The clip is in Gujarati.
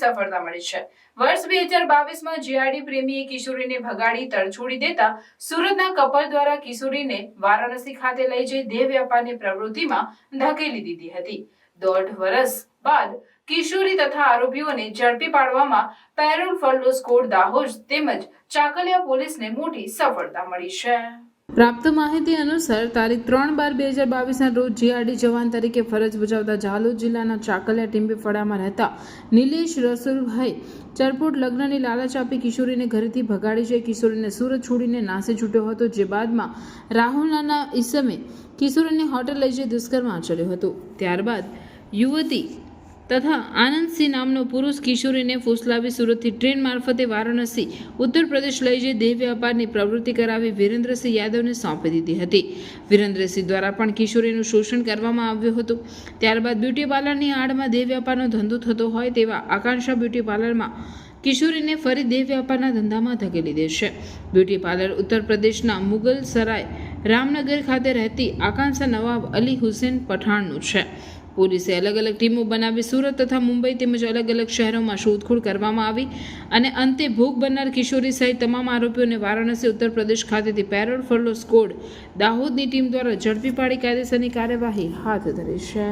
સફળતા મળી છે. વર્ષ બે હજાર બાવીસમાં જીઆરડી પ્રેમીએ કિશોરીને ભગાડી, તરછોડી દેતા સુરતના કપલ દ્વારા કિશોરીને વારાણસી ખાતે લઈ જઈ દેહ વ્યાપારની પ્રવૃત્તિમાં ધકેલી દીધી હતી. દોઢ વર્ષ બાદ કિશોરી તથા આરોપીઓને ઝડપી પાડવામાં પેરોલ ફલ્ડો સ્કોડ દાહોદ તેમજ ચાકલિયા પોલીસને મોટી સફળતા મળી છે. પ્રાપ્ત માહિતી અનુસાર તારીખ ત્રણ બાર બે હજાર બાવીસના રોજ જીઆરડી જવાન તરીકે ફરજ બજાવતા ઝાલોદ જિલ્લાના ચાકલિયા ટીંબીફળામાં રહેતા નિલેશ રસુલભાઈ ચરપોટ લગ્નની લાલચ આપી કિશોરીને ઘરેથી ભગાડી જઈ કિશોરીને સુરત છોડીને નાસી છૂટ્યો હતો, જે બાદમાં રાહુલના ઈસમે કિશોરીને હોટેલ લઈ જઈ દુષ્કર્મ આચર્યું હતું. ત્યારબાદ યુવતી તથા આનંદસિંહ નામનો પુરુષ કિશોરીને ફૂસલાવી સુરતથી ટ્રેન મારફતે વારાણસી ઉત્તર પ્રદેશ લઈ જઈ દેહ વ્યાપારની પ્રવૃત્તિ કરાવી વિરેન્દ્રસિંહ યાદવને સોંપી દીધી હતી. વિરેન્દ્રસિંહ દ્વારા પણ કિશોરીનું શોષણ કરવામાં આવ્યું હતું. ત્યારબાદ બ્યુટી પાર્લરની આડમાં દેહ વ્યાપારનો ધંધો થતો હોય તેવા આકાંક્ષા બ્યુટી પાર્લરમાં કિશોરીને ફરી દેહ વ્યાપારના ધંધામાં ધકેલી દેશે. બ્યુટી પાર્લર ઉત્તર પ્રદેશના મુગલ સરાય રામનગર ખાતે રહેતી આકાંક્ષા નવાબ અલી હુસેન પઠાણનું છે. પોલીસે અલગ અલગ ટીમો બનાવી સુરત તથા મુંબઈ તેમજ અલગ અલગ શહેરોમાં શોધખોળ કરવામાં આવી અને અંતે ભોગ બનનાર કિશોરી સહિત તમામ આરોપીઓને વારાણસી ઉત્તર પ્રદેશ ખાતેથી પેરોલ ફરલો સ્કોડ દાહોદની ટીમ દ્વારા ઝડપી પાડી કાયદેસરની કાર્યવાહી હાથ ધરી છે.